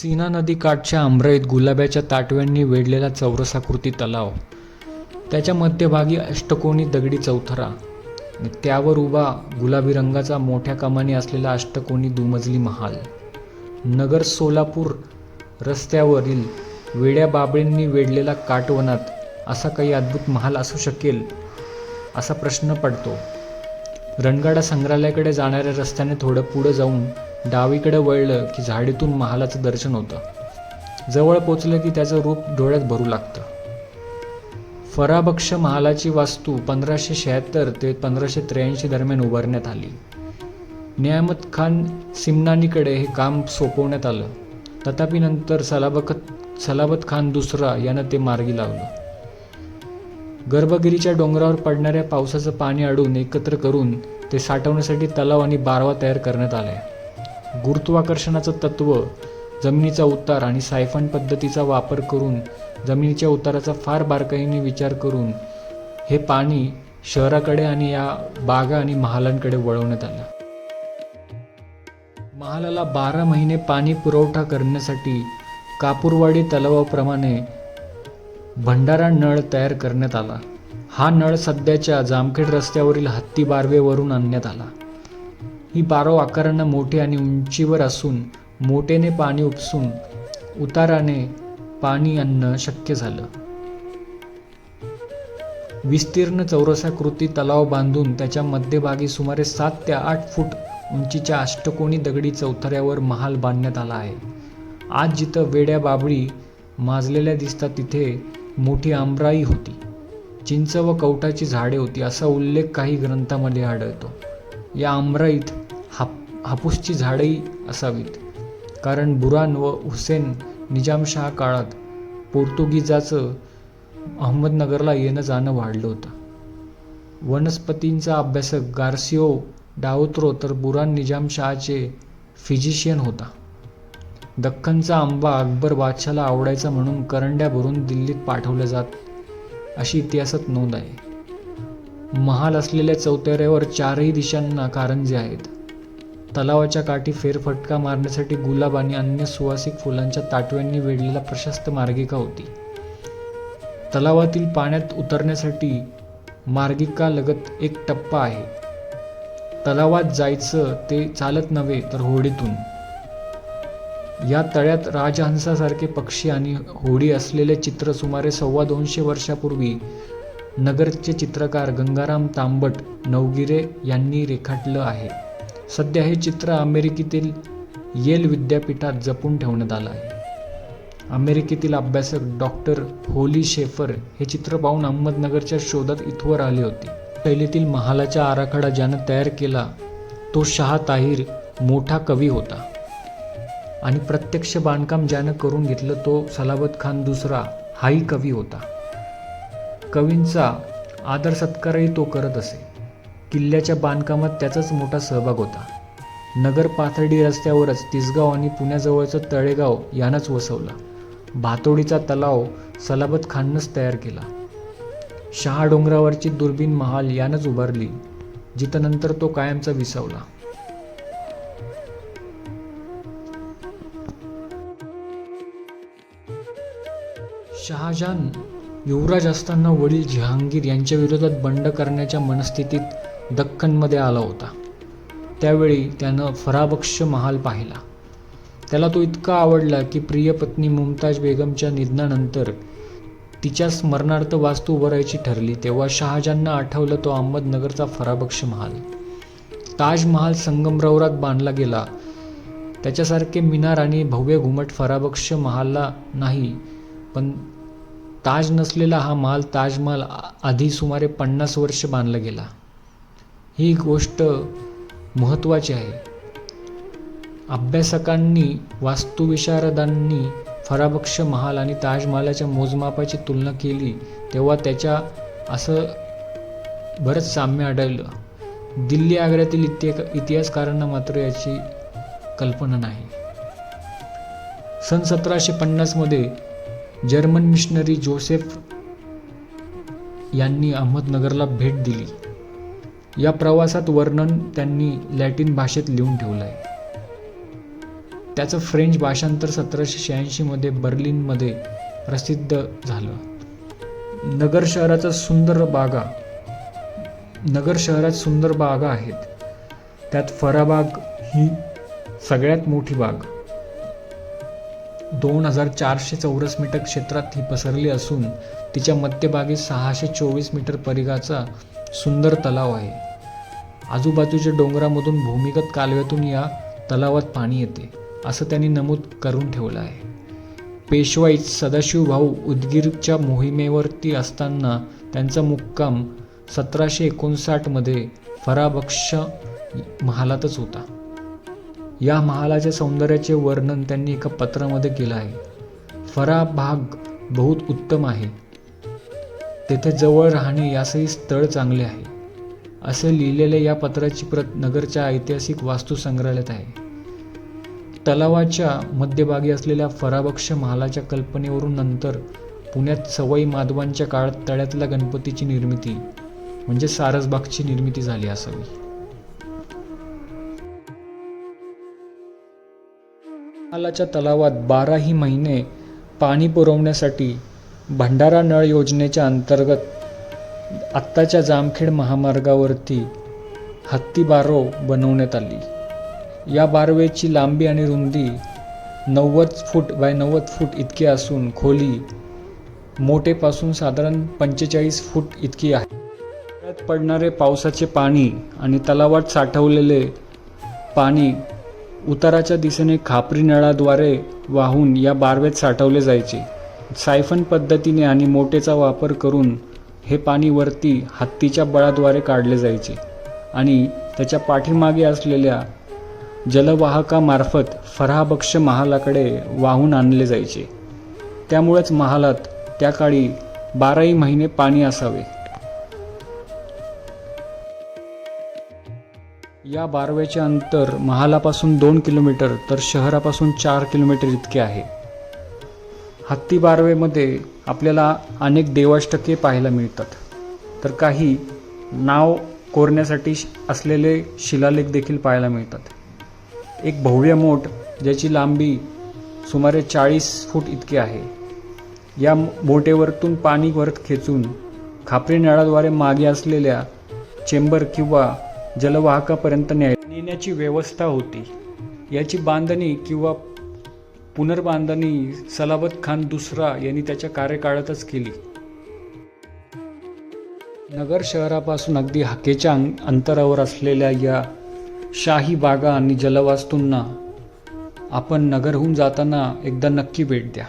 सीना नदीकाठच्या आमराईत गुलाबाच्या ताटव्यांनी वेढलेला चौरसाकृती तलाव. त्याच्या मध्यभागी अष्टकोनी दगडी चौथरा. त्यावर उभा गुलाबी रंगाचा मोठ्या कमानी असलेला अष्टकोनी दुमजली महाल. नगर सोलापूर रस्त्यावरील वेड्या बाबळींनी वेढलेला काटवनात असा काही अद्भुत महाल असू शकेल असा प्रश्न पडतो. रणगाडा संग्रहालयाकडे जाणाऱ्या रस्त्याने थोडं पुढं जाऊन डावीकडे वळलं की झाडीतून महालाचं दर्शन होतं. जवळ पोचलं की त्याचं रूप डोळ्यात भरू लागतं. फराबक्ष महालाची वास्तू पंधराशे शहात्तर ते पंधराशे त्र्याऐंशी दरम्यान उभारण्यात आली. नियामत खान सिमनानीकडे हे काम सोपवण्यात आलं. तथापि नंतर सलाबकत सलाबत खान दुसरा यानं ते मार्गी लावलं. गर्भगिरीच्या डोंगरावर पडणाऱ्या पावसाचं पाणी अडून एकत्र करून ते साठवण्यासाठी तलाव आणि बारवा तयार करण्यात आले गुरुत्वाकर्षणाचं तत्व जमिनीचा उतार आणि सायफन पद्धतीचा वापर करून जमिनीच्या उताराचा फार बारकाईने विचार करून हे पाणी शहराकडे आणि या बागा आणि महालांकडे वळवण्यात आलं. महालाला बारा महिने पाणी पुरवठा करण्यासाठी कापूरवाडी तलावाप्रमाणे भंडारा नळ तयार करण्यात आला. हा नळ सध्याच्या जामखेड रस्त्यावरील हत्ती बारवेवरून आणण्यात आला. ही बारो आकारानं मोठी आणि उंचीवर असून मोठेने पाणी उपसून उताराने पाणी आणणं शक्य झालं. विस्तीर्ण चौरसाकृती तलाव बांधून त्याच्या मध्यभागी सुमारे सात ते आठ फूट उंचीच्या अष्टकोनी दगडी चौथऱ्यावर महाल बांधण्यात आला आहे. आज जिथं वेड्या बाबळी माजलेल्या दिसतात तिथे मोठी आमराई होती. चिंच व कवटाची झाडे होती असा उल्लेख काही ग्रंथामध्ये आढळतो. या आमराईत हापूसची झाडेही असावीत. कारण बुरान व हुसेन निजामशाह काळात पोर्तुगीजाचं अहमदनगरला येणं जाणं वाढलं होतं. वनस्पतींचा अभ्यासक गार्सिओ डाओत्रो तर बुरान निजामशहाचे फिजिशियन होता. दख्खनचा आंबा अकबर बादशाला आवडायचा म्हणून करंड्या भरून दिल्लीत पाठवल्या जात अशी इतिहासात नोंद आहे. महाल असलेल्या चौतऱ्यावर चारही दिशांना कारंजे आहेत. तलावाच्या काठी फेरफटका मारण्यासाठी गुलाब आणि अन्य सुवासिक फुलांच्या ताटव्यांनी वेढलेला प्रशस्त मार्गिका होती. तलावातील पाण्यात उतरण्यासाठी मार्गिका लगत एक टप्पा आहे. तलावात जायचं ते चालत नव्हे तर होडीतून. या तळ्यात राजहंसासारखे पक्षी आणि होडी असलेले चित्र सुमारे सव्वा दोनशे वर्षापूर्वी नगरचे चित्रकार गंगाराम तांबट नवगिरे यांनी रेखाटलं आहे. सध्या हे चित्र अमेरिकेतील येल विद्यापीठात जपून ठेवण्यात आलं आहे. अमेरिकेतील अभ्यासक डॉक्टर होली शेफर हे चित्र पाहून अहमदनगरच्या शोधात इथवर आले होते. शैलीतील महालाचा आराखडा ज्यानं तयार केला तो शहा ताहीर मोठा कवी होता. आणि प्रत्यक्ष बांधकाम ज्यानं करून घेतलं तो सलाबत खान दुसरा हाही कवी होता. कवींचा आदर सत्कारही तो करत असे. किल्ल्याच्या बांधकामात त्याचाच मोठा सहभाग होता. नगर पाथर्डी रस्त्यावरच तिसगाव आणि पुण्याजवळचं तळेगाव यानंच वसवला. भातोडीचा तलाव सलाबत खाननंच तयार केला. शहा डोंगरावरची दुर्बीण महाल यानंच उभारली जिथं नंतर तो कायमचा विसावला. शहाजहान युवराज असताना वडील जहांगीर यांच्या विरोधात बंड करण्याच्या मनस्थितीत दख्खनमध्ये आला होता. त्यावेळी त्यानं फराबक्ष महाल पाहिला. त्याला तो इतका आवडला की प्रिय पत्नी मुमताज बेगमच्या निधनानंतर तिच्या स्मरणार्थ वास्तू उभारायची ठरली तेव्हा शहाजांना आठवलं तो अहमदनगरचा फराबक्ष महाल. ताजमहाल संगमरवरात बांधला गेला. त्याच्यासारखे मिनार आणि भव्य घुमट फराबक्ष महालला नाही पण ताज नसलेला हा महाल ताजमहाल आ- आधी सुमारे पन्नास वर्ष बांधला गेला. ही गोष्ट महत्त्वाची आहे. अभ्यासकांनी वास्तुविशारदांनी फराबक्ष महाल आणि ताजमहालाच्या मोजमापाची तुलना केली तेव्हा त्याच्या असं बरंच साम्य आढळलं. दिल्ली आग्र्यातील इतिहा इतिहासकारांना मात्र याची कल्पना नाही. सन सतराशे पन्नासमध्ये जर्मन मिशनरी जोसेफ यांनी अहमदनगरला भेट दिली. या प्रवासात वर्णन त्यांनी लॅटिन भाषेत लिहून ठेवलं आहे त्याचं फ्रेंच भाषांतर सतराशे शहाऐंशीमध्ये बर्लिनमध्ये प्रसिद्ध झालं. नगर शहराचा सुंदर बागा नगर शहरात सुंदर बागा आहेत. त्यात फराबाग ही सगळ्यात मोठी बाग. दोन हजार चारशे चौरस मीटर क्षेत्रात ही पसरली असून तिच्या मध्यभागी सहाशे चोवीस मीटर परिघाचा सुंदर तलाव आहे. आजूबाजूच्या डोंगरामधून भूमिगत कालव्यातून या तलावात पाणी येते असं त्यांनी नमूद करून ठेवलं आहे. पेशवाईत सदाशिवभाऊ उदगीरच्या मोहिमेवरती असताना त्यांचा मुक्काम सतराशे एकोणसाठमध्ये फराबक्ष महालातच होता. या महालाच्या सौंदर्याचे वर्णन त्यांनी एका पत्रामध्ये केलं आहे. फरा भाग बहुत उत्तम आहे. तेथे जवळ राहणे यासही स्थळ चांगले आहे. असे लिहिलेले या पत्राची प्रत नगरच्या ऐतिहासिक वास्तू संग्रहालयात आहे. तलावाच्या मध्यभागी असलेल्या फराबक्ष महालाच्या कल्पनेवरून नंतर पुण्यात सवाई माधवांच्या काळात तळ्यातल्या गणपतीची निर्मिती म्हणजे सारसबागची निर्मिती झाली असावी. मालाच्या तलावात बाराही महिने पाणी पुरवण्यासाठी भंडारा नळ योजनेच्या अंतर्गत आत्ताच्या जामखेड महामार्गावरती हत्ती बारो बनवण्यात आली. या बारवेची लांबी आणि रुंदी नव्वद फूट बाय नव्वद फूट इतकी असून खोली मोठेपासून साधारण पंचेचाळीस फूट इतकी आहे. त्यात पडणारे पावसाचे पाणी आणि तलावात साठवलेले पाणी उताराच्या दिशेने खापरी नळाद्वारे वाहून या बारवेत साठवले जायचे. सायफन पद्धतीने आणि मोटेचा वापर करून हे पाणी वरती हत्तीच्या बळाद्वारे काढले जायचे आणि त्याच्या पाठीमागे असलेल्या जलवाहकामार्फत फराबक्ष महालाकडे वाहून आणले जायचे. त्यामुळेच महालात त्या काळी बाराही महिने पाणी असावे. या बारवेचे अंतर महालापासून दोन किलोमीटर तर शहरापासून चार किलोमीटर इतके आहे. हत्ती बारवेमध्ये आपल्याला अनेक देवाष्टके पाहायला मिळतात. तर काही नाव कोरण्यासाठी श- असलेले शिलालेख देखील पाहायला मिळतात. एक भव्य मोठ ज्याची लांबी सुमारे चाळीस फूट इतकी आहे. या बोटेवरतून पाणी वरत खेचून खापरी नळाद्वारे मागे असलेल्या चेंबर किंवा जलवाहकापर्यंत न्याय नेण्याची व्यवस्था होती. याची बांधणी किंवा पुनर्बांधणी सलाबत खान दुसरा यांनी त्याच्या कार्यकाळातच केली. नगर शहरापासून अगदी हाकेच्या अंग- अंतरावर असलेल्या या शाही बागा आणि जलवास्तूंना आपण नगरहून जाताना एकदा नक्की भेट द्या.